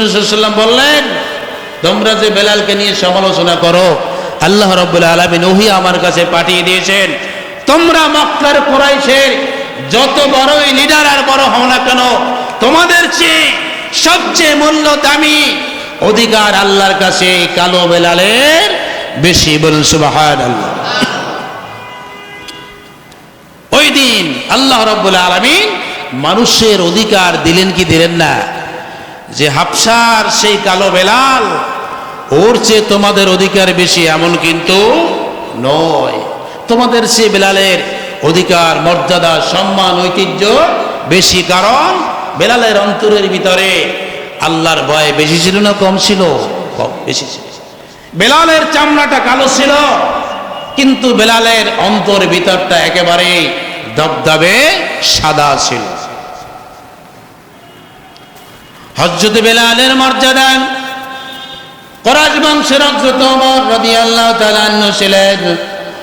সাল্লাম বললেন, তোমরা যে বেলালকে নিয়ে সমালোচনা করো, আল্লাহ রব্বুল আলমিন ওহি আমার কাছে পাঠিয়ে দিয়েছেন। তোমরা মক্কার কোরাইশের যত বড়ই লিডার আর বড় হও না কেন, তোমাদের চেয়ে সবচেয়ে মূল্য দামি অধিকার আল্লাহর কাছে কালো বেলালের বেশি বলুন সুবাহান আল্লাহ ওই দিন আল্লাহ রব্বুল আলমিন মানুষের অধিকার দিলেন কি দিলেন না? যে হাফসার সেই কালো বেলাল, ওর চেয়ে তোমাদের অধিকার বেশি এমন কিন্তু নয়। তোমাদের সে বেলালের অধিকার, মর্যাদা, সম্মান, ঐতিহ্য বেশি কারণ বেলালের অন্তরের ভিতরে আল্লাহর ভয় বেশি ছিল না কম ছিল? কম বেশি ছিল। বেলালের চামড়াটা কালো ছিল, কিন্তু বেলালের অন্তর ভিতরটা একেবারে দবদবে সাদা ছিল। হজরত বেলালের মর্যাদা। করাজ বংশের হজরত ওমর রাদিয়াল্লাহু তাআলা আনহু ছিলেন।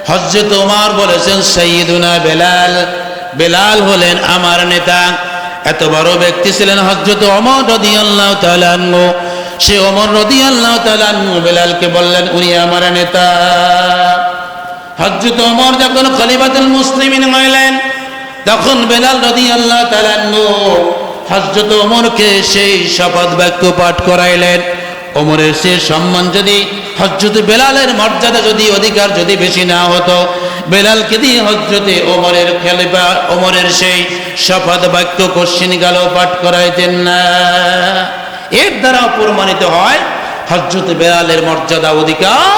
হজরত ওমর বলেছেন, সাইয়্যিদুনা বেলাল। বেলাল হলেন আমার নেতা। এত বড় ব্যক্তি ছিলেন হজরত ওমর রাদিয়াল্লাহু তাআলা আনহু। সে ওমর রাদিয়াল্লাহু তাআলা আনহু বেলালকে বললেন, উনি আমার নেতা। হজরত ওমর যখন খলিফাতুল মুসলিমিন হইলেন, তখন বেলাল রাদিয়াল্লাহু তাআলা আনহু হজরত ওমরকে সেই শপথ বাক্য পাঠ করাইলেন। ওমরের সে সম্মান যদি হজরত বেলালের মর্যাদা যদি অধিকার যদি বেশি না হতো, বেলালকে দিয়ে হজরতে ওমরের খেলিফা, ওমরের সেই শপথ বাক্য কোশ্চিন গেল পাঠ করাইতেন না। এর দ্বারা প্রমাণিত হয় হজরত বেলালের মর্যাদা অধিকার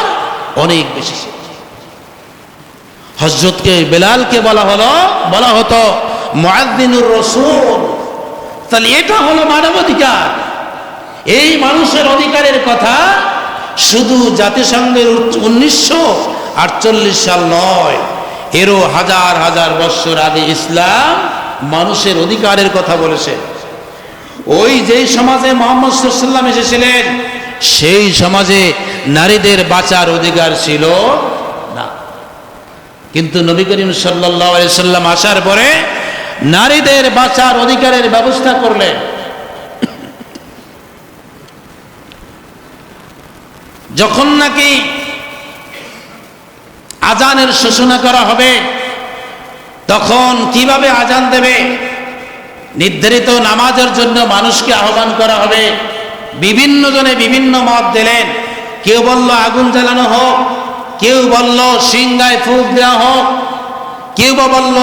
অনেক বেশি হজরতকে বেলালকে বলা হলো, বলা হতো, মুআদ্দিনুর রসুল তাহলে এটা হলো মানবাধিকার। এই মানুষের অধিকারের কথা শুধু জাতিসংঘের উনিশশো আটচল্লিশ সাল নয়, এরও হাজার হাজার বৎসর আগে ইসলাম মানুষের অধিকারের কথা বলেছে। ওই যেই সমাজে মোহাম্মদ এসেছিলেন, সেই সমাজে নারীদের বাঁচার অধিকার ছিল না। কিন্তু নবী করিম সাল্লাহ সাল্লাম আসার পরে নারীদের বাঁচার অধিকারের ব্যবস্থা করলে যখন নাকি আজানের সূচনা করা হবে, তখন কীভাবে আজান দেবে? নির্ধারিত নামাজের জন্য মানুষকে আহ্বান করা হবে। বিভিন্ন জনে বিভিন্ন মত দিলেন। কেউ বলল, আগুন জ্বালানো হোক, কেউ বলল সিংগায় ফুক দেওয়া হোক, কেউ বা বলল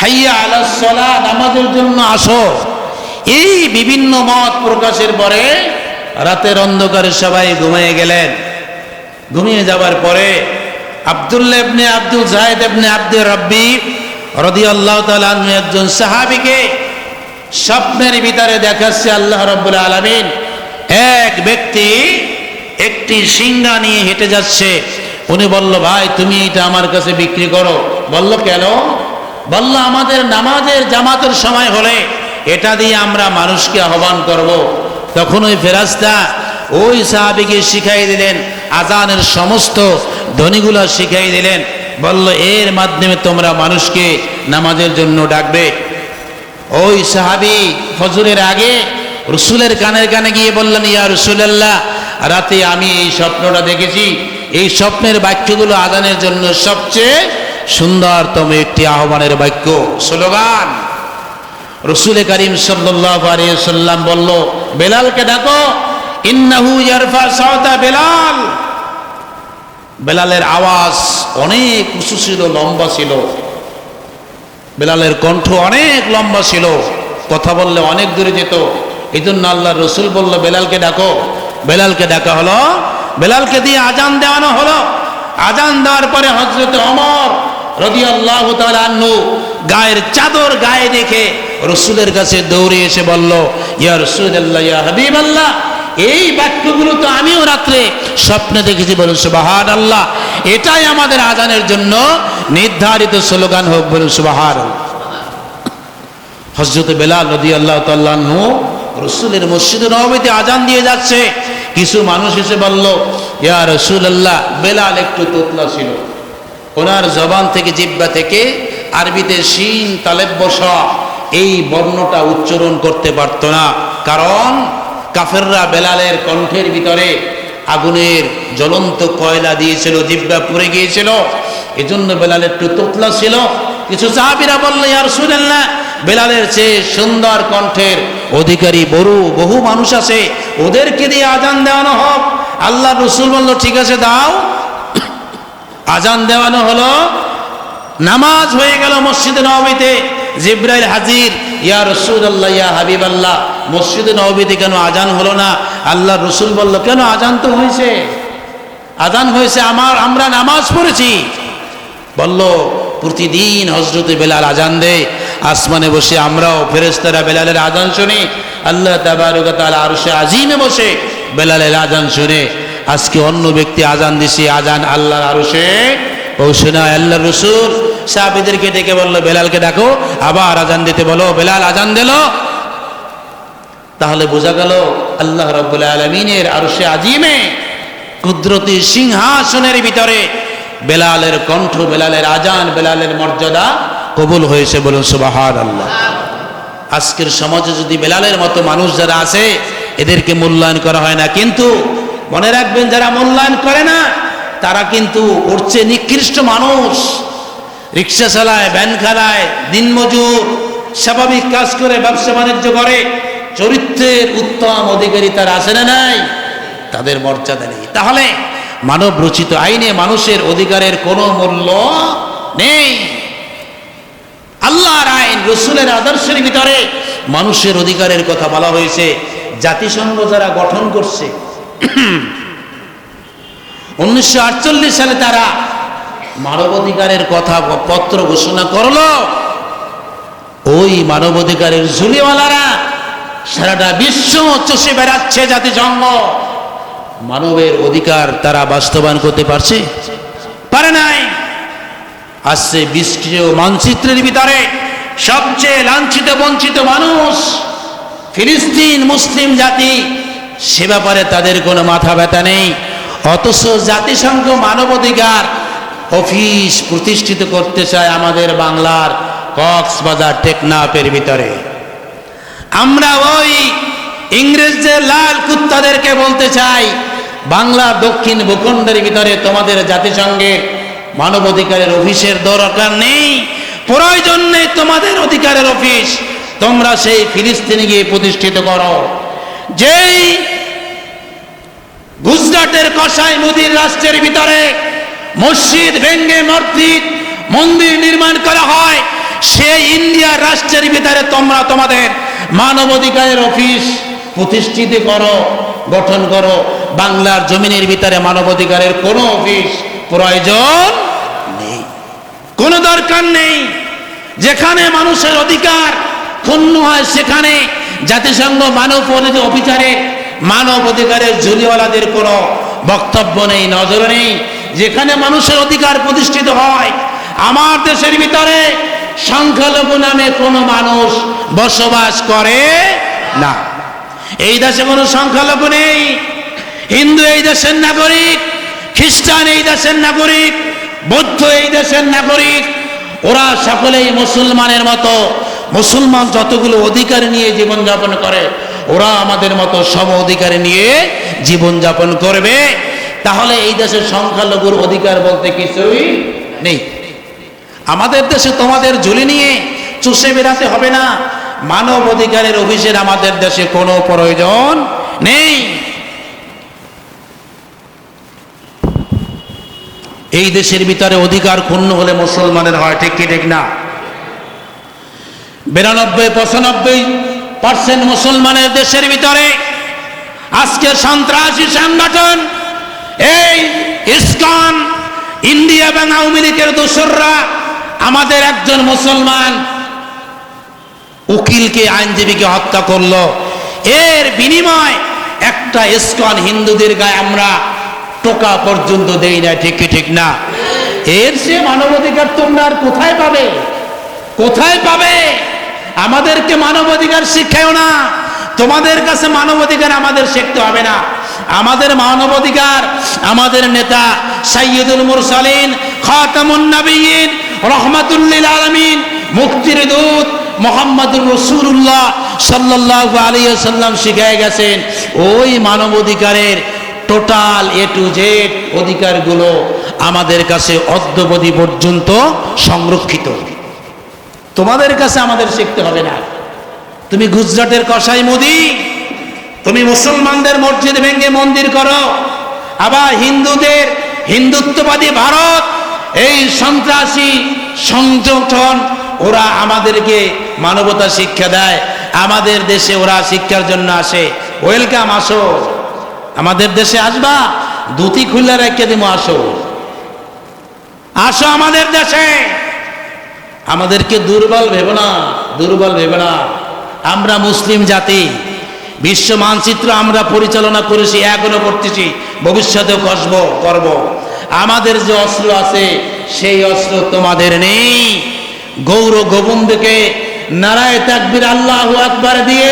হাইয়া জন্য আসো। এই বিভিন্ন মত প্রকাশের পরে রাতের অন্ধকারে সবাই ঘুমিয়ে গেলেন। ঘুমিয়ে যাবার পরে আব্দুল্লাহ ইবনে আব্দুল জাহেদ ইবনে আব্দুর রব্বি রাদিয়াল্লাহু আনহু একজন সাহাবীকে স্বপ্নের ভিতরে দেখাচ্ছে আল্লাহ রাব্বুল আলামিন। এক ব্যক্তি একটি সিংহা নিয়ে হেঁটে যাচ্ছে। উনি বলল, ভাই, তুমি এটা আমার কাছে বিক্রি করো। বলল, কেন? বলল, আমাদের নামাজের জামাতের সময় হলে এটা দিয়ে আমরা মানুষকে আহ্বান করব। তখন ওই ফেরাস্তা ওই সাহাবিকে শিখাই দিলেন, আজানের সমস্ত ধ্বনিগুলো শিখাই দিলেন। বলল, এর মাধ্যমে তোমরা মানুষকে নামাজের জন্য ডাকবে। ওই সাহাবি ফজরের আগে রসুলের কানের কানে গিয়ে বললেন, ইয়া রসুলাল্লাহ, রাতে আমি এই স্বপ্নটা দেখেছি। এই স্বপ্নের বাক্যগুলো আদানের জন্য সবচেয়ে সুন্দরতম একটি আহ্বানের বাক্য। স্লোগান, রসুল করিম সাল্লাম বলল, বেলালকে ডাকো বেলাল। বেলালের আওয়াজ অনেক উঁচু ছিল, লম্বা ছিল। বেলালের কণ্ঠ অনেক লম্বা ছিল, কথা বললে অনেক দূরে যেত। এই জন্য আল্লাহ রসুল বলল, বেলালকে ডাকো। বেলালকে ডাকা হলো বেলালকে দিয়ে আজান দেওয়ানো হলো। আজান দেওয়ার পরে হজরত অমর রদি আল্লাহ আন্নু গায়ের চাদর গায়ে দেখে রসুলের কাছে দৌড়ে এসে বলল, ইয়া রসুল ইয়া হাবিব আল্লাহ এই বাক্যগুলো তো আমিও রাত্রে স্বপ্নে দেখেছি বলুন সুবাহান আল্লাহ এটাই আমাদের আজানের জন্য নির্ধারিত স্লোগান হোক বলুন সুবাহার হজরত বেলাল নদী আল্লাহ তাল্লাহ্ন রসুলের মসজিদ নবমীতে আজান দিয়ে যাচ্ছে। কিছু মানুষ এসে বলল, ইয়া রসুল আল্লাহ বেলাল একটু তোতলা ছিল। ওনার জবান থেকে জিব্বা থেকে আরবিতে শিন তালেব বসা। এই বর্ণটা উচ্চারণ করতে পারত না। কারণ কাফেররা বেলালের কণ্ঠের ভিতরে আগুনের জ্বলন্ত কয়লা দিয়েছিল, জিব্বা পুড়ে গিয়েছিল। এজন্য বেলাল একটু তোতলা ছিল। কিছু সাহাবিরা বললে আর শুনেন না বেলালের চেয়ে সুন্দর কণ্ঠের অধিকারী বড়ু, বহু মানুষ আছে, ওদেরকে দিয়ে আজান দেওয়ানো হোক। আল্লাহ রসুল বলল, ঠিক আছে, দাও। আজান দেওয়ানো হলো। নামাজ হয়ে গেল মসজিদে নবীতে জিব্রাইল হাজির, ইয়া রসুল আল্লাহ ইয়া হাবিব আল্লাহ মসজিদে নবীতে কেন আজান হলো না? আল্লাহ রসুল বলল, কেন আজান তো হয়েছে? আজান হয়েছে আমার, আমরা নামাজ পড়েছি। বলল, প্রতিদিন হজরতে বেলাল আজান দেয় আসমানে বসে আমরাও ফেরেস্তারা বেলালের আজান শুনি। আল্লাহ তাবার আরশে আজিমে বসে বেলালের আজান শুনে। আজকে অন্য ব্যক্তি আজান দিছে, আজান আল্লাহর আরশে পৌঁছে না আল্লাহ রসুল। সাহাবিদেরকে ডেকে বলল, বেলালকে ডাকো, আবার আজান দিতে বলো, বেলাল আজান দিল। তাহলে বোঝা গেল আল্লাহ রব্বুল আলমিনের আরশে আজিমে কুদরতি সিংহাসনের ভিতরে বেলালের কণ্ঠ, বেলালের আজান, বেলালের মর্যাদা কবুল হয়েছে বলুন সুবাহার আল্লাহ আজকের সমাজে যদি বেলালের মতো মানুষ যারা আছে, এদেরকে মূল্যায়ন করা হয় না। কিন্তু মনে রাখবেন, যারা মূল্যায়ন করে না, তারা কিন্তু উঠছে নিকৃষ্ট মানুষ। রিক্সা চালায়, ভ্যান খালায়, দিনমজুর, স্বাভাবিক কাজ করে, ব্যবসা বাণিজ্য করে, চরিত্রের উত্তম অধিকারী তারা আছে না নাই? তাদের মর্যাদা নেই। তাহলে মানব রচিত আইনে মানুষের অধিকারের কোনো মূল্য নেই। আল্লাহর আইন, রসুলের আদর্শের ভিতরে মানুষের অধিকারের কথা বলা হয়েছে। জাতিসংঘ যারা গঠন করছে, উনিশশো আটচল্লিশ সালে তারা মানবাধিকারের কথা পত্র ঘোষণা করল। ওই মানবাধিকারের ঝুলিওয়ালারা সারাটা বিশ্ব চষে বেড়াচ্ছে জাতিসংঘ। মানবের অধিকার তারা বাস্তবায়ন করতে পারছে? পারে নাই। আসছে বিশ্ব মানচিত্রের ভিতরে সবচেয়ে লাঞ্ছিত, বঞ্চিত মানুষ ফিলিস্তিন মুসলিম জাতি, সে ব্যাপারে তাদের কোনো মাথা ব্যথা নেই। অথচ জাতিসংঘ মানবাধিকার অফিস প্রতিষ্ঠিত করতে চায় আমাদের বাংলার কক্সবাজার টেকনাফের ভিতরে। আমরা ওই ইংরেজদের লাল কুত্তাদেরকে বলতে চাই, বাংলা দক্ষিণ ভূখণ্ডের ভিতরে তোমাদের জাতিসংঘের মানবাধিকারের অফিসের দরকার নেই। প্রয়োজন নেই তোমাদের অধিকারের অফিস। তোমরা সেই ফিলিস্তিনে গিয়ে প্রতিষ্ঠিত করো। যেই গুজরাটের কসাই মুদির রাষ্ট্রের ভিতরে মসজিদ ভেঙ্গে মসজিদ, মন্দির নির্মাণ করা হয়, সেই ইন্ডিয়ার রাষ্ট্রের ভিতরে তোমরা তোমাদের মানবাধিকারের অফিস প্রতিষ্ঠিত করো, গঠন করো। বাংলার জমিনের ভিতরে মানবাধিকারের কোনো অফিস প্রয়োজন নেই। কোনো দরকার নেই। যেখানে মানুষের অধিকার ক্ষুণ্ণ হয় সেখানে জাতিসংঘ মানব অফিসারে, মানব অধিকারের ঝুলিওয়ালাদের কোনো বক্তব্য নেই, নজর নেই। যেখানে মানুষের অধিকার প্রতিষ্ঠিত হয়, আমার দেশের ভিতরে সংখ্যালঘু নামে কোনো মানুষ বসবাস করে না। এই দেশে কোনো সংখ্যালঘু নেই। হিন্দু এই দেশের নাগরিক খ্রিস্টান এই দেশের নাগরিক, বৌদ্ধ এই দেশের নাগরিক, ওরা সকলেই মুসলমানের মতো, মুসলমান যতগুলো অধিকার নিয়ে জীবনযাপন করে, ওরা আমাদের মতো সম অধিকার নিয়ে জীবনযাপন করবে। তাহলে এই দেশের সংখ্যালঘুর অধিকার বলতে কিছুই নেই। আমাদের দেশে তোমাদের ঝুলি নিয়ে চুষে বেড়াতে হবে না। মানব অধিকারের অফিসের আমাদের দেশে কোনো প্রয়োজন নেই। এই দেশের ভিতরে অধিকার ক্ষুণ্ণ হলে মুসলমানের হয়, ঠিক কি, ঠিক না? বিরানব্বই, পঁচানব্বই পার্সেন্ট মুসলমানের দেশের ভিতরে আজকে সন্ত্রাসী সংগঠন, এই ইস্কন, ইন্ডিয়া এবং আওয়ামী লীগের দোসররা আমাদের একজন মুসলমান উকিলকে, আইনজীবীকে হত্যা করল। এর বিনিময় একটা ইস্কন হিন্দুদের গায়ে আমরা টোকা পর্যন্ত দেই না ঠিক ঠিক না? এর সে মানবাধিকার তোমরা আর কোথায় পাবে? কোথায় পাবে? আমাদেরকে মানবাধিকার শিখাও না। তোমাদের কাছে মানবাধিকার আমাদের শিখতে হবে না। আমাদের মানবাধিকার আমাদের নেতা সাইয়দুল মুরসালিন, খাতামুন নবীন রহমাতুল্লিল আলমিন মুক্তির দূত মোহাম্মদুর রসুল্লাহ সাল্লাহ আলিয়া সাল্লাম শিখায় গেছেন, ওই মানব অধিকারের টোটাল এ টু জেড অধিকারগুলো আমাদের কাছে অদ্যবধি পর্যন্ত সংরক্ষিত। তোমাদের কাছে আমাদের শিখতে হবে না। তুমি গুজরাটের কসাই মোদি, তুমি মুসলমানদের মসজিদ ভেঙে মন্দির করো, আবার হিন্দুদের হিন্দুত্ববাদী ভারত, এই সন্ত্রাসী সংগঠন, ওরা আমাদেরকে মানবতা শিক্ষা দেয়। আমাদের দেশে ওরা শিক্ষার জন্য আসে। ওয়েলকাম আসো। আমাদের দেশে আসবা দুটি খুলে রেখে দিব আসো। আসো আমাদের দেশে। আমাদেরকে দুর্বল ভেবো না, দুর্বল ভেবো না। আমরা মুসলিম জাতি, বিশ্ব মানচিত্র আমরা পরিচালনা করেছি, এখনও করতেছি, ভবিষ্যতেও কসব করব। আমাদের যে অস্ত্র আছে, সেই অস্ত্র তোমাদের নেই। গৌর গোবিন্দকে নারায় তাকবির আল্লাহ আকবার দিয়ে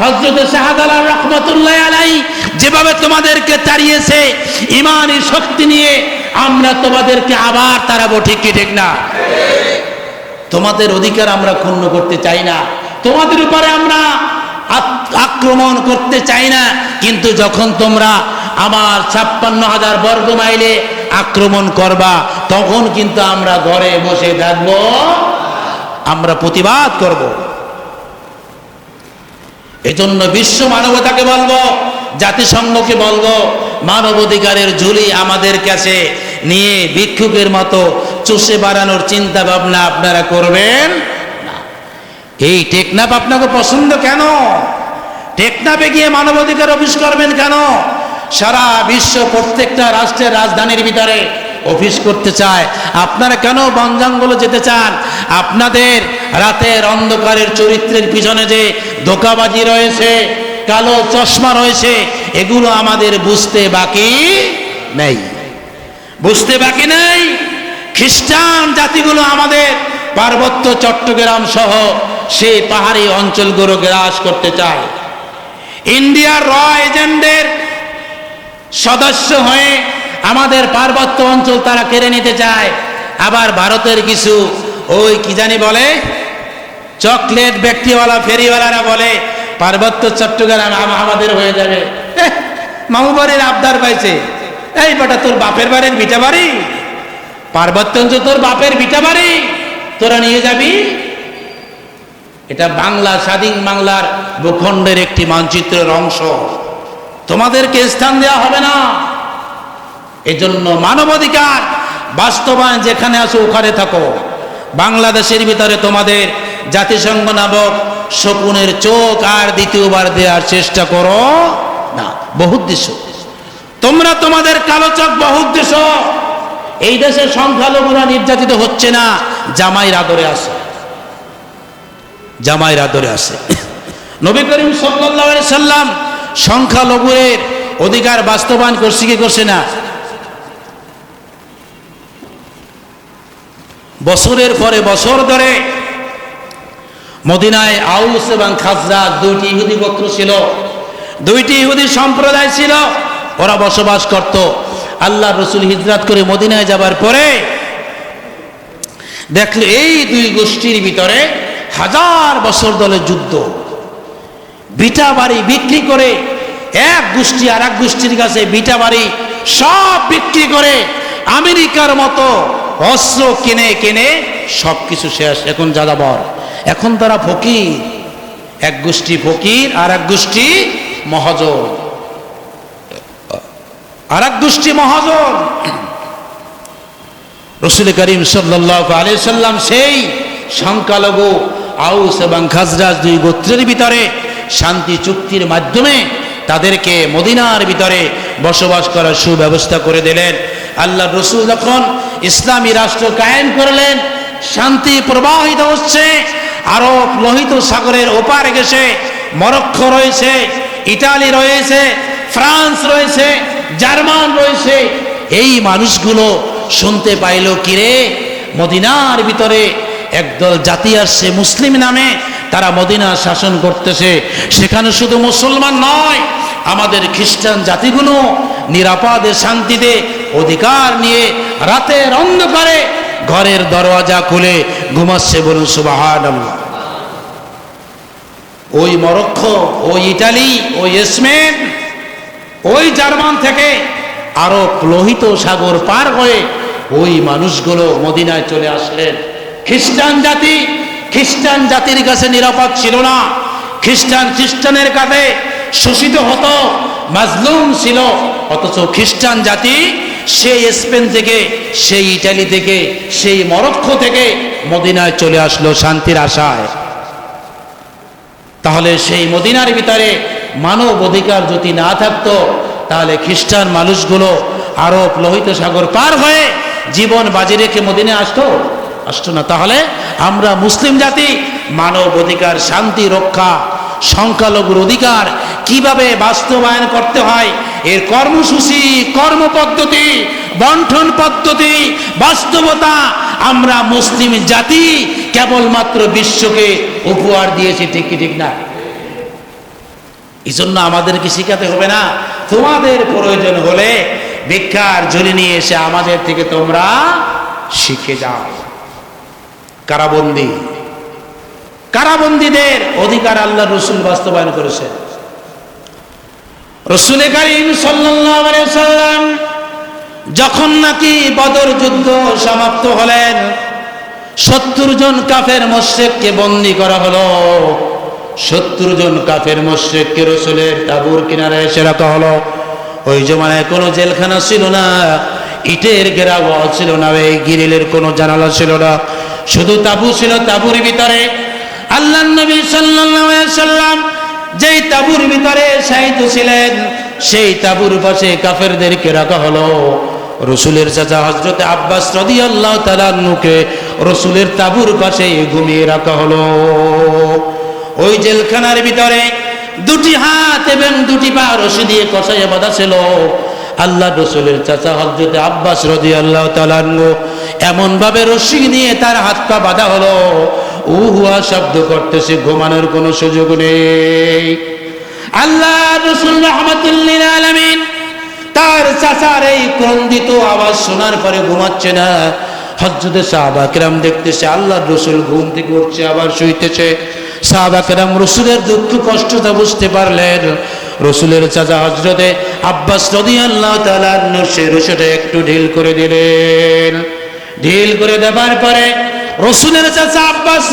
হজরত শাহাদাল রহমতুল্লাহ আলাই যেভাবে তোমাদেরকে তাড়িয়েছে ইমানই শক্তি নিয়ে আমরা তোমাদেরকে আবার তারাবো ঠিক কি, ঠিক না? তোমাদের অধিকার আমরা ক্ষুণ্ণ করতে চাই না। তোমাদের উপরে আমরা আক্রমণ করতে চাই না। কিন্তু যখন তোমরা আমার ছাপ্পান্ন হাজার বর্গ মাইলে আক্রমণ করবা, তখন কিন্তু আমরা ঘরে বসে থাকব। আমরা প্রতিবাদ করব। এজন্য বিশ্ব মানবতাকে বলব, জাতিসংঘকে বলব, মানবাধিকারের ঝুলি আমাদের কাছে নিয়ে ভিক্ষুকের মতো চষে বাড়ানোর চিন্তা ভাবনা আপনারা করবেন। এই টেকনাপ আপনাকে পছন্দ কেন? টেকনাপে গিয়ে মানবাধিকার অফিস করবেন কেন? সারা বিশ্ব প্রত্যেকটা রাষ্ট্রের রাজধানীর ভিতরে অফিস করতে চায়। আপনারা কেন বনজঙ্গলে যেতে চান? আপনাদের রাতের অন্ধকারের চরিত্রের পিছনে যে ধোকাবাজি রয়েছে, কালো চশমা রয়েছে, এগুলো আমাদের বুঝতে বাকি নেই। বুঝতে বাকি নেই? খ্রিস্টান জাতিগুলো আমাদের পার্বত্য চট্টগ্রাম সহ সেই পাহাড়ি অঞ্চলগুলো গ্রাস করতে চায়। ইন্ডিয়ার র এজেন্টের সদস্য হয়ে আমাদের পার্বত্য অঞ্চল তারা কেড়ে নিতে চায়। আবার ভারতের কিছু ওই কি জানি বলে চকলেট ব্যক্তিওয়ালা ফেরিওয়ালারা বলে পার্বত্য চট্টগ্রাম আমাদের হয়ে যাবে। এহ, মামু বাড়ির আবদার পাইছে। এই বেটা তোর বাপের বাড়ির ভিটা বাড়ি? পার্বত্য অঞ্চল তোর বাপের ভিটা বাড়ি? তোরা নিয়ে যাবি? এটা বাংলা স্বাধীন বাংলার ভূখণ্ডের একটি মানচিত্রের অংশ। তোমাদেরকে স্থান দেওয়া হবে না। এজন্য মানবাধিকার বাস্তবায়ন যেখানে আছো ওখানে থাকো। বাংলাদেশের ভিতরে তোমাদের জাতিসংঘ নামক শকুনের চোখ আর দ্বিতীয়বার দেওয়ার চেষ্টা করো না। বহুদ্দেশ্য তোমরা তোমাদের কালো চোখ বহুদ্দেশ্য এই দেশের সংখ্যালঘুরা নির্যাতিত হচ্ছে না, জামাইয়ের আদরে আছে। জামাইয়ের আদরে আছে। নবী করিম আলাইহি সাল্লাম সংখ্যালঘুদের অধিকার বাস্তবায়ন করছে কি করছে না? বছরের পরে বছর ধরে মদিনায় আউস এবং খাজরা দুইটি ইহুদি গোত্র ছিল। দুইটি ইহুদি সম্প্রদায় ছিল। ওরা বসবাস করত। আল্লাহ রসুল হিজরাত করে মদিনায় যাবার পরে দেখলে এই দুই গোষ্ঠীর ভিতরে হাজার বছর ধরে যুদ্ধ। বিটা বাড়ি বিক্রি করে এক গোষ্ঠী আর এক গোষ্ঠীর কাছে বিটা বাড়ি সব বিক্রি করে আমেরিকার মতো অস্ত্র কিনে কিনে সব কিছু শেষ। এখন যাদাবর এখন তারা ফকির। এক গোষ্ঠী ফকির আর এক গোষ্ঠী মহাজন। আর এক গোষ্ঠী মহাজন। রসুল করিম সাল্লাহ সাল্লাম সেই সংখ্যালঘু আউস এবং খাজরাজ দুই গোত্রের ভিতরে শান্তি চুক্তির মাধ্যমে তাদেরকে মদিনার ভিতরে বসবাস করার সুব্যবস্থা করে দিলেন। আল্লাহ রসুল যখন ইসলামী রাষ্ট্র কায়েম করলেন, শান্তি প্রবাহিত হচ্ছে আরব লোহিত সাগরের ওপারে গেছে, মরক্কো রয়েছে ইটালি রয়েছে, ফ্রান্স রয়েছে, জার্মান রয়েছে। এই মানুষগুলো শুনতে পাইল কিরে? মদিনার ভিতরে একদল জাতি আসছে, মুসলিম নামে তারা মদিনা শাসন করতেছে। সেখানে শুধু মুসলমান নয়, আমাদের খ্রিস্টান জাতিগুলো নিরাপদে শান্তিতে অধিকার নিয়ে রাতের অন্ধকারে ঘরের দরওয়াজা খুলে ঘুমাচ্ছে বলুন সুবাহান ওই মরক্কো, ওই ইটালি, ওই স্পেন ওই জার্মান থেকে আরও লোহিত সাগর পার হয়ে ওই মানুষগুলো মদিনায় চলে আসলেন। খ্রিস্টান জাতি, খ্রিস্টান জাতির কাছে নিরাপদ ছিল না। খ্রিস্টান খ্রিস্টানের কাছে শোষিত হতো, মাজলুম ছিল, অথচ খ্রিস্টান জাতি সেই স্পেন থেকে, সেই ইটালি থেকে, সেই মরক্কো থেকে মদিনায় চলে আসলো শান্তির আশায়। তাহলে সেই মদিনার ভিতরে মানব অধিকার যদি না থাকতো, তাহলে খ্রিস্টান মানুষগুলো আরব লোহিত সাগর পার হয়ে জীবন বাজি রেখে মদিনে আসতো? আসতো না। তাহলে আমরা মুসলিম জাতি, মানব অধিকার, শান্তি রক্ষা, সংখ্যালঘুর অধিকার কীভাবে বাস্তবায়ন করতে হয় এর কর্মসূচি কর্মপদ্ধতি বন্ঠন পদ্ধতি, বাস্তবতা। আমরা মুসলিম জাতি, কেবলমাত্র বিশ্বকে উপহার দিয়েছি, ঠিক কি, ঠিক না? এই জন্য আমাদেরকে শিখাতে হবে না। তোমাদের প্রয়োজন হলে ভিক্ষার ঝুলি নিয়ে এসে আমাদের থেকে তোমরা শিখে যাও। কারাবন্দি। কারাবন্দীদের অধিকার আল্লাহ রসুল বাস্তবায়ন করেছে রসুল করিম সাল্লাম যখন নাকি বদর যুদ্ধ সমাপ্ত হলেন, সত্তর জন কাফের মোশেককে বন্দি করা হলো। সত্তর জন কাফের মোশেককে রসুলের তাবুর কিনারে এসে রাখা হলো। ওই জমানায় কোনো জেলখানা ছিল না, ইটের ঘেরাও ছিল না এই গিরিলের কোনো জানালা ছিল না। শুধু তাবু ছিল তাবুর ভিতরে। আল্লাহ নবী সাল্লাম যেই তাবুর ভিতরে সাহিত্য ছিলেন, সেই তাবুর পাশে কাফেরদেরকে রাখা হলো। রসুলের চাচা হজরত আব্বাস রদি আল্লাহ তালান্নুকে রসুলের তাবুর পাশে ঘুমিয়ে রাখা হলো। ওই জেলখানার ভিতরে দুটি হাত এবং দুটি পা রশি দিয়ে কষাইয়ে বাঁধা ছিল। আল্লাহ রসুলের চাচা হজরত আব্বাস রদি আল্লাহ তালান্নু এমন ভাবে রশি নিয়ে তার হাত পা বাঁধা হলো। উহুয়া শব্দ করতেছে ঘুমানোর কোনো সুযোগ নেই। আল্লাহ রসুল রহমতুল্লিল আলমিন তার চাচার এই ক্রন্দিত আওয়াজ শোনার পরে ঘুমাচ্ছে না। হজরতে সাহাবা কেরাম দেখতেছে, আল্লাহ রসুল ঘুম থেকে উঠছে, আবার শুইতেছে। সাহাবা কেরাম রসুলের দুঃখ, কষ্টটা বুঝতে পারলেন। রসুলের চাচা হজরতে আব্বাস রদি আল্লাহ তালার সে রসুটা একটু ঢিল করে দিলেন। ঢিল করে দেবার পরে রসুলের চাচা আব্বাস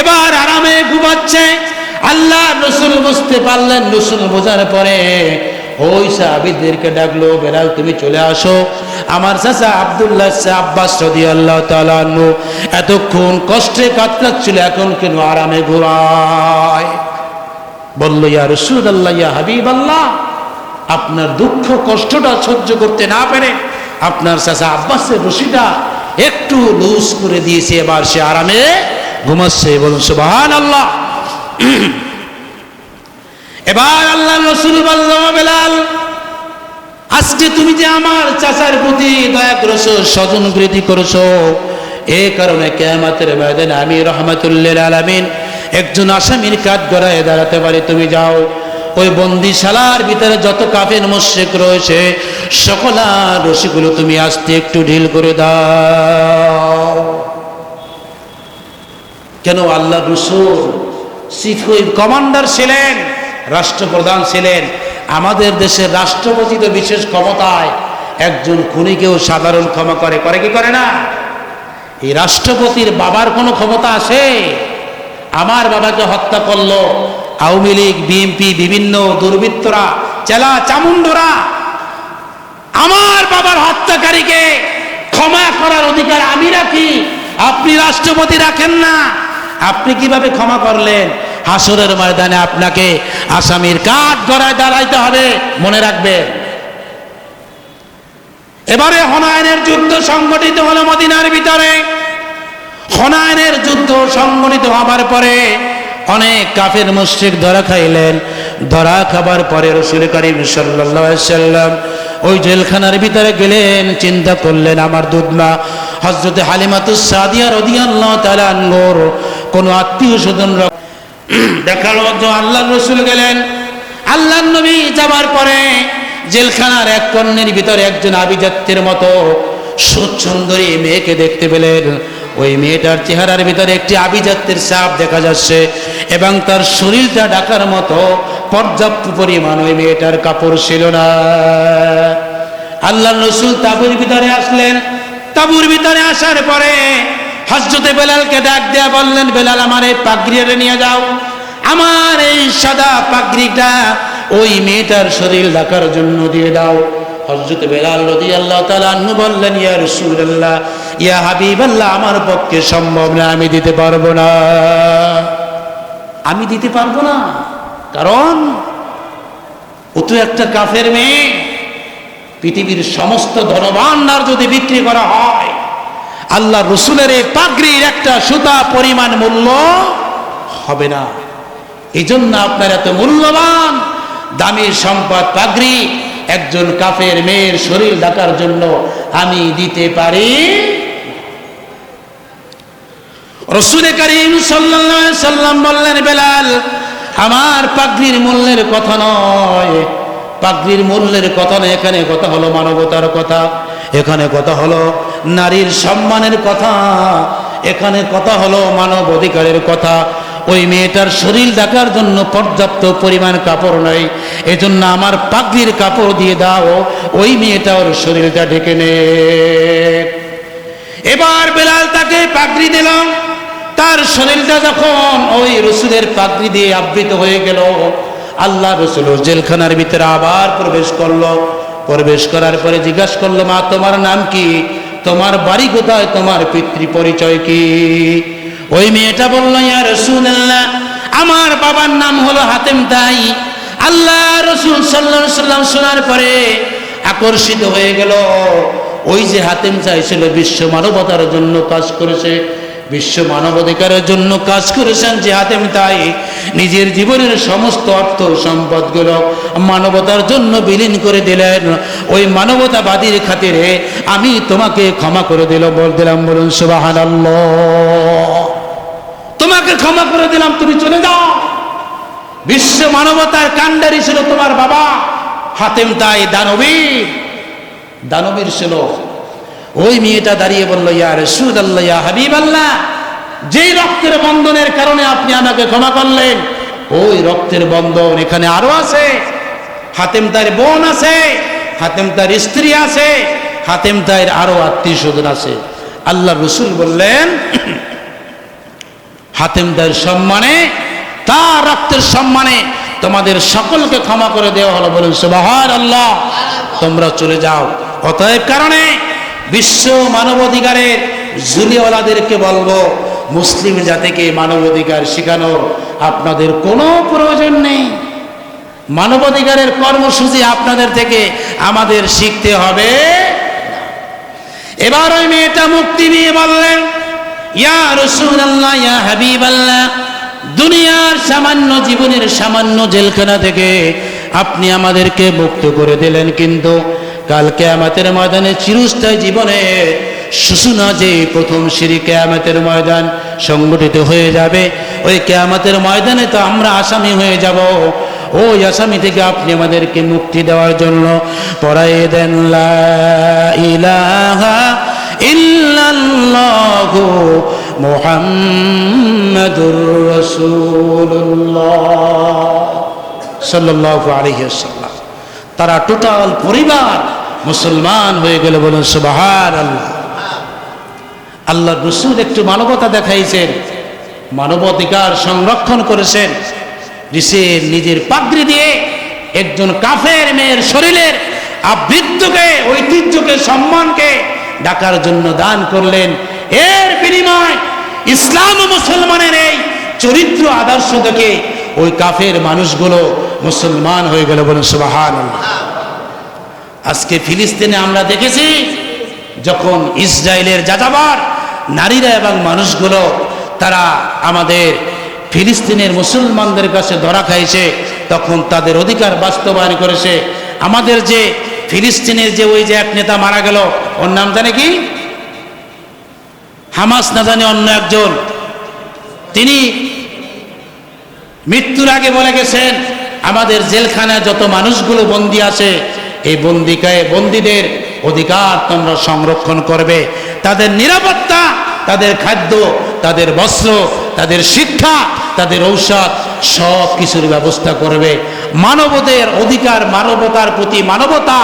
এবার আরামে ঘুমাচ্ছে। আল্লাহ রসুল বুঝতে পারলেন, রসুল বোঝার পরে, ওই সাহাবিদেরকে ডাকলো, বেড়াল, তুমি চলে আসো। আমার চাচা আবদুল্লাহ আব্বাস রদি আল্লাহ তালান্ন এতক্ষণ কষ্টে কাতরাচ্ছিল, এখন কেন আরামে ঘুরায় বলল, ইয়া রসুল আল্লাহ ইয়া হাবিব আল্লাহ আপনার দুঃখ, কষ্টটা সহ্য করতে না পেরে আপনার চাচা আব্বাসের রশিটা একটু লুজ করে দিয়েছে এবার সে আরামে ঘুমাচ্ছে, বলুন সুবাহান আল্লাহ এবার আল্লাহ রসুল বলল আজকে তুমি যে আমার চাচার প্রতি দয়া করেছ, স্বজন প্রীতি করেছ, এ কারণে কেমাতের ময়দানে আমি রহমতুল্লিল আলমিন একজন আসামির কাজ গড়ায় দাঁড়াতে পারি, তুমি যাও। ওই বন্দিশালার ভিতরে যত কাফের মোশেক রয়েছে, সকলা রশিগুলো তুমি আসতে একটু ঢিল করে দাও। কেন আল্লাহ রসুল চিফ কমান্ডার ছিলেন, রাষ্ট্রপ্রধান ছিলেন। আমাদের দেশের রাষ্ট্রপতি তো বিশেষ ক্ষমতায়, একজন খুনিকেও সাধারণ ক্ষমা করে করে কি করে না? এই রাষ্ট্রপতির বাবার কোনো ক্ষমতা আছে? আমার বাবাকে হত্যা করল আওয়ামী লীগ, বিএনপি, বিভিন্ন দুর্বৃত্তরা চেলা চামুন্ডরা আমার বাবার হত্যাকারীকে ক্ষমা করার অধিকার আমি রাখি। আপনি রাষ্ট্রপতি রাখেন না। আপনি কীভাবে ক্ষমা করলেন? হাসরের ময়দানে আপনাকে আসামির কাঠ গড়ায় দাঁড়াইতে হবে। মনে রাখবেন। এবারে হনায়নের যুদ্ধ সংগঠিত হলো মদিনার ভিতরে। হনায়নের যুদ্ধ সংগঠিত হবার পরে অনেক কাফের মুশ্রিক ধরা খাইলেন। ধরা খাবার পরে রসুল করিম সাল্লাম ওই জেলখানার ভিতরে গেলেন, চিন্তা করলেন, আমার দুধমা হজরতে হালিমাতুস সাদিয়া রদিয়াল্লাহ কোনো আত্মীয় স্বজন মধ্যে আল্লাহ রসুল গেলেন। আল্লাহ নবী যাবার পরে জেলখানার এক কর্ণের ভিতরে একজন আবিজাত্যের মতো সুন্দরী মেয়েকে দেখতে পেলেন। ওই মেয়েটার চেহারার ভিতরে একটি আভিজাত্যের সাপ দেখা যাচ্ছে এবং তার শরীরটা ডাকার মতো পর্যাপ্ত পরিমাণ ওই মেয়েটার কাপড় ছিল না। আল্লাহ রসুল তাবুর ভিতরে আসলেন। তাবুর ভিতরে আসার পরে হজরতে বেলালকে ডাক দেয়া বললেন, বেলাল, আমার এই পাগড়িয়ারে নিয়ে যাও। আমার এই সাদা পাগড়িটা ওই মেয়েটার শরীর ঢাকার জন্য দিয়ে দাও। হজরত বেলাল রদি আল্লাহ তালু বললেন, ইয়া রসুল্লাহ ইয়া হাবিব আল্লাহ আমার পক্ষে সম্ভব না, আমি দিতে পারব না। আমি দিতে পারব না, কারণ ও তো একটা কাফের মেয়ে। পৃথিবীর সমস্ত ধনভাণ্ডার যদি বিক্রি করা হয়, আল্লাহ রসুলের এই পাগড়ির একটা সুতা পরিমাণ মূল্য হবে না। এই জন্য আপনার এত মূল্যবান দামি সম্পদ পাগড়ি একজন কাফের মেয়ের শরীর ডাকার জন্য আমি দিতে পারি। রসুলে করিম সাল্লাম বললেন, বেলাল, আমার পাগড়ির মূল্যের কথা নয়। পাগড়ির মূল্যের কথা নয়, এখানে কথা হলো মানবতার কথা, এখানে কথা হলো নারীর সম্মানের কথা, এখানে কথা হলো মানব অধিকারের কথা ওই মেয়েটার শরীর দেখার জন্য পর্যাপ্ত পরিমাণ কাপড় নাই। এজন্য আমার পাগড়ির কাপড় দিয়ে দাও, ওই মেয়েটা ওর শরীরটা ঢেকে নে। এবার বেলাল তাকে পাগড়ি দিলাম তার শরীরটা যখন ওই রসুলের পাগড়ি দিয়ে আবৃত হয়ে গেল, আল্লাহ রসুল জেলখানার ভিতরে আবার প্রবেশ করল। প্রবেশ করার পরে জিজ্ঞাসা করল, মা, তোমার নাম কি? তোমার বাড়ি কোথায়? তোমার পিতৃ পরিচয় কি? ওই মেয়েটা বলল, ইয়া রসুল্লাহ আমার বাবার নাম হলো হাতেম তাই। আল্লাহ রসুল সাল্লাহ সাল্লাম শোনার পরে আকর্ষিত হয়ে গেল। ওই যে হাতেম চাইছিল বিশ্ব মানবতার জন্য কাজ করেছে, বিশ্ব মানবাধিকারের জন্য কাজ করেছেন যে হাতেম তাই। নিজের জীবনের সমস্ত অর্থ সম্পদগুলো মানবতার জন্য বিলীন করে দিলেন। ওই মানবতাবাদীর খাতিরে আমি তোমাকে ক্ষমা করে দিল বল দিলাম, বলুন সুবাহান তোমাকে ক্ষমা করে দিলাম, তুমি চলে যাও। বিশ্ব মানবতার কাণ্ডারি ছিল তোমার বাবা, হাতেম তাই দানবীর। দানবীর ছিল। ওই মেয়েটা দাঁড়িয়ে বলল, ইয়া রসুদ আল্লাহ ইয়া হাবিব আল্লাহ যেই রক্তের বন্ধনের কারণে আপনি আমাকে ক্ষমা করলেন, ওই রক্তের বন্ধন এখানে আরও আছে। হাতেম তার বোন আছে, হাতেম তার স্ত্রী আছে, হাতেম তার আরও আত্মীয় স্বজন আছে। আল্লাহ রসুল বললেন হাতেম তার সম্মানে, তার রক্তের সম্মানে তোমাদের সকলকে ক্ষমা করে দেওয়া হলো। বলুন সুবাহার আল্লাহ তোমরা চলে যাও। অতএব কারণে বিশ্ব মানবাধিকারের জুলিওয়ালাদেরকে বলব, মুসলিম জাতিকে মানবাধিকার শেখানোর আপনাদের কোনো প্রয়োজন নেই। মানবাধিকারের কর্মসূচি আপনাদের থেকে আমাদের শিখতে হবে। এবার ওই মেয়েটা মুক্তি নিয়ে বললেন ইয়া ইয়া হাবিব আল্লাহ দুনিয়ার সামান্য জীবনের সামান্য জেলখানা থেকে আপনি আমাদেরকে মুক্ত করে দিলেন কিন্তু কালকে আমাদের ময়দানে চিরস্থায়ী জীবনে সুসুনা যে প্রথম সিঁড়ি কেয়ামতের ময়দান সংগঠিত হয়ে যাবে, ওই কেয়ামতের ময়দানে তো আমরা আসামি হয়ে যাব। ওই আসামি থেকে আপনি আমাদেরকে মুক্তি দেওয়ার জন্য পড়াই দেন লা ইলাহা ইল্লাল্লাহু মুহাম্মাদুর রাসূলুল্লাহ সাল্লাল্লাহু তারা টোটাল পরিবার মুসলমান হয়ে গেল বলুন সুবাহার আল্লাহ আল্লাহ রসুল একটু মানবতা দেখাইছেন, মানবাধিকার সংরক্ষণ করেছেন ঋষির নিজের পাগড়ি দিয়ে একজন কাফের মেয়ের শরীরের আবৃত্তকে, ঐতিহ্যকে, সম্মানকে ডাকার জন্য দান করলেন। এর বিনিময় ইসলাম ও মুসলমানের এই চরিত্র আদর্শ থেকে ওই কাফের মানুষগুলো মুসলমান হয়ে গেল বলুন সুবাহান আজকে ফিলিস্তিনে আমরা দেখেছি যখন ইসরায়েলের যাযাবার নারীরা এবং মানুষগুলো তারা আমাদের ফিলিস্তিনের মুসলমানদের কাছে ধরা খাইছে, তখন তাদের অধিকার বাস্তবায়ন করেছে। আমাদের যে ফিলিস্তিনের যে ওই যে এক নেতা মারা গেল, ওর নাম জানে কি? হামাস না জানে অন্য একজন। তিনি মৃত্যুর আগে বলে গেছেন, আমাদের জেলখানায় যত মানুষগুলো বন্দি আছে, এই বন্দিকায় বন্দীদের অধিকার তোমরা সংরক্ষণ করবে। তাদের নিরাপত্তা, তাদের খাদ্য, তাদের বস্ত্র, তাদের শিক্ষা, তাদের ঔষধ সব কিছুর ব্যবস্থা করবে। মানবদের অধিকার, মানবতার প্রতি মানবতা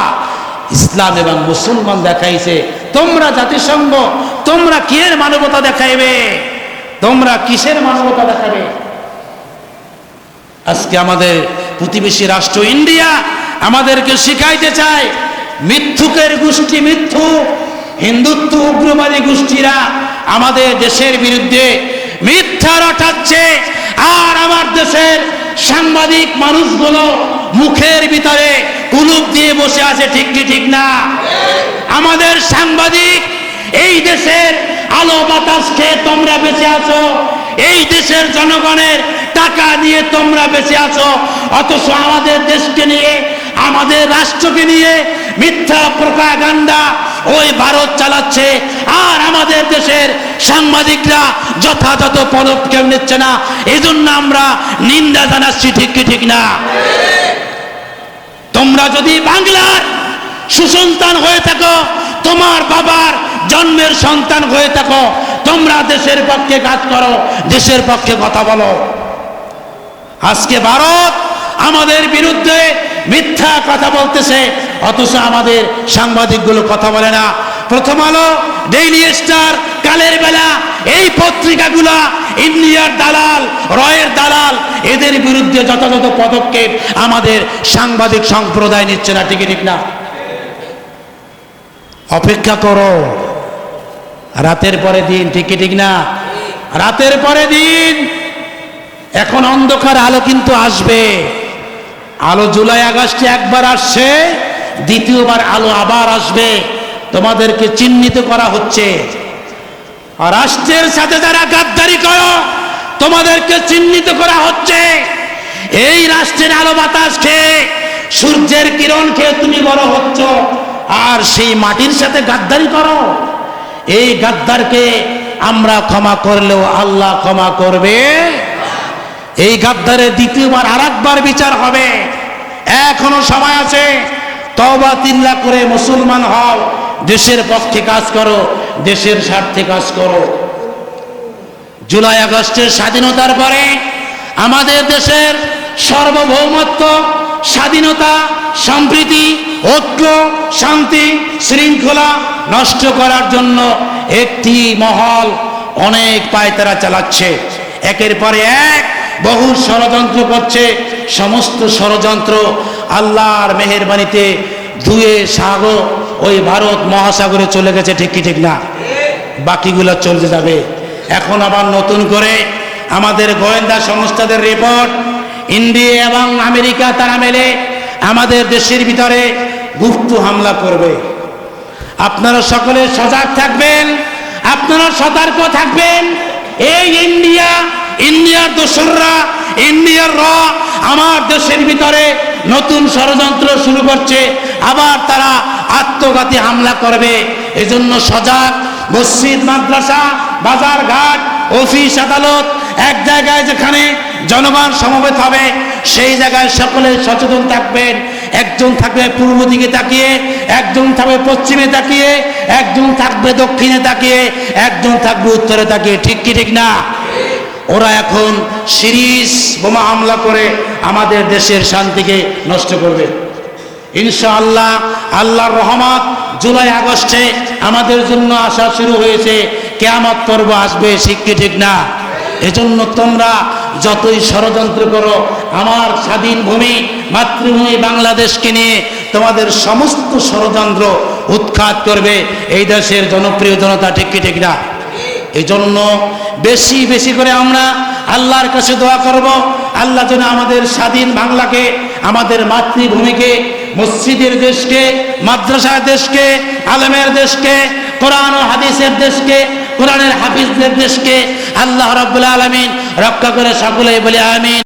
ইসলাম এবং মুসলমান দেখাইছে। তোমরা জাতিসংঘ, তোমরা কিয়ের মানবতা দেখাইবে? তোমরা কিসের মানবতা দেখাবে আজকে আমাদের প্রতিবেশী রাষ্ট্র ইন্ডিয়া আমাদেরকে শিখাইতে চায়, মিথ্যুকের গোষ্ঠী মিথ্যু, হিন্দুত্ব, উগ্রবাদী গোষ্ঠীরা আমাদের দেশের বিরুদ্ধে মিথ্যা রটাচ্ছে, আর আমার দেশের সাংবাদিক মানুষগুলো মুখের ভিতরে কুলুপ দিয়ে বসে আছে, ঠিক কি, ঠিক না? আমাদের সাংবাদিক, এই দেশের আলো বাতাস খেয়ে তোমরা বেঁচে আছো, এই দেশের জনগণের টাকা নিয়ে তোমরা বেঁচে আছো, অথচ আমাদের দেশকে নিয়ে, আমাদের রাষ্ট্রকে নিয়ে মিথ্যা প্রকাগান্ডা ওই ভারত চালাচ্ছে। আর আমাদের দেশের সাংবাদিকরা যথাযথ পদক্ষেপ নিচ্ছে না। এই জন্য আমরা নিন্দা জানাচ্ছি, ঠিক কি, ঠিক না? তোমরা যদি বাংলার সুসন্তান হয়ে থাকো, তোমার বাবার জন্মের সন্তান হয়ে থাকো, তোমরা দেশের পক্ষে কাজ করো, দেশের পক্ষে কথা বলো। আজকে ভারত আমাদের বিরুদ্ধে মিথ্যা কথা বলতেছে অথচ আমাদের সাংবাদিকগুলো কথা বলে না। প্রথম আলো ডেইলি স্টার কালের বেলা, এই পত্রিকাগুলা ইন্ডিয়ার দালাল, রয়ের দালাল, এদের বিরুদ্ধে যথাযথ পদক্ষেপ আমাদের সাংবাদিক সম্প্রদায় নিচ্ছে না, ঠিক ঠিক না? অপেক্ষা করো। রাতের পরে দিন, ঠিক ঠিক না? রাতের পরে দিন, এখন অন্ধকার আলো কিন্তু আসবে। আলো জুলাই আগস্টে একবার আসছে। দ্বিতীয়বার আলো আবার আসবে। তোমাদেরকে চিহ্নিত করা হচ্ছে। রাষ্ট্রের সাথে যারা গাদ্দারি করো, তোমাদেরকে চিহ্নিত করা হচ্ছে। এই রাষ্ট্রের আলো বাতাস খেয়ে, সূর্যের কিরণ খেয়ে তুমি বড় হচ্ছ। আর সেই মাটির সাথে গাদ্দারি করো। এই গাদ্দারকে আমরা ক্ষমা করলেও আল্লাহ ক্ষমা করবে। এই গাদ্দারে দ্বিতীয়বার আর বিচার হবে। এখনও সময় আছে। তবা তিল্লা করে মুসলমান হও, দেশের পক্ষে কাজ করো, দেশের স্বার্থে কাজ করো। জুলাই আগস্টের স্বাধীনতার পরে আমাদের দেশের সার্বভৌমত্ব, স্বাধীনতা, সম্প্রীতি, ঐক্য, শান্তি, শৃঙ্খলা নষ্ট করার জন্য একটি মহল অনেক পায়তারা চালাচ্ছে। একের পরে এক বহু ষড়যন্ত্র করছে, সমস্ত ষড়যন্ত্র আল্লাহর মেহেরবানিতে ধুয়ে সাগর ওই ভারত মহাসাগরে চলে গেছে, ঠিক কি ঠিক না? বাকিগুলো চলতে যাবে। এখন আবার নতুন করে আমাদের গোয়েন্দা সংস্থাদের রিপোর্ট ইন্ডিয়া এবং আমেরিকা তারা মেলে আমাদের দেশের ভিতরে গুপ্ত হামলা করবে। আপনারা সকলে সজাগ থাকবেন, আপনারা সতর্ক থাকবেন। এই ইন্ডিয়া ইন্ডিয়ার দোসররা, ইন্ডিয়ার র, আমার দেশের ভিতরে নতুন ষড়যন্ত্র শুরু করছে, আবার তারা আত্মঘাতী হামলা করবে। এজন্য সজাগ, মসজিদ, মাদ্রাসা বাজার ঘাট অফিস, আদালত, এক জায়গায় যেখানে জনগণ সমবেত হবে, সেই জায়গায় সকলে সচেতন থাকবেন। একজন থাকবে পূর্ব দিকে তাকিয়ে, একজন থাকবে পশ্চিমে তাকিয়ে, একজন থাকবে দক্ষিণে তাকিয়ে, একজন থাকবে উত্তরে তাকিয়ে। ঠিক কি ঠিক না? ওরা এখন সিরিজ বোমা হামলা করে আমাদের দেশের শান্তিকে নষ্ট করবে। ইনশাআল্লাহ আল্লাহর রহমত জুলাই আগস্টে আমাদের জন্য আসা শুরু হয়েছে। কেয়ামত পর্ব আসবে শিক্ষি ঠিক না? এজন্য তোমরা যতই ষড়যন্ত্র করো, আমার স্বাধীন ভূমি, মাতৃভূমি বাংলাদেশকে নিয়ে তোমাদের সমস্ত ষড়যন্ত্র উৎখাত করবে। এই দেশের জনপ্রিয় জনতা ঠিক কি ঠিক না? এই জন্য বেশি বেশি করে আমরা আল্লাহর কাছে দোয়া করব। আল্লাহ যেন আমাদের স্বাধীন বাংলাকে, আমাদের মাতৃভূমিকে, মসজিদের দেশকে, মাদ্রাসার দেশকে, আলমের দেশকে, কোরআন ও হাদিসের দেশকে, কোরআনের হাফিজদের দেশকে আল্লাহ রব্বুল আলমিন রক্ষা করে সকলেই বলে আমিন।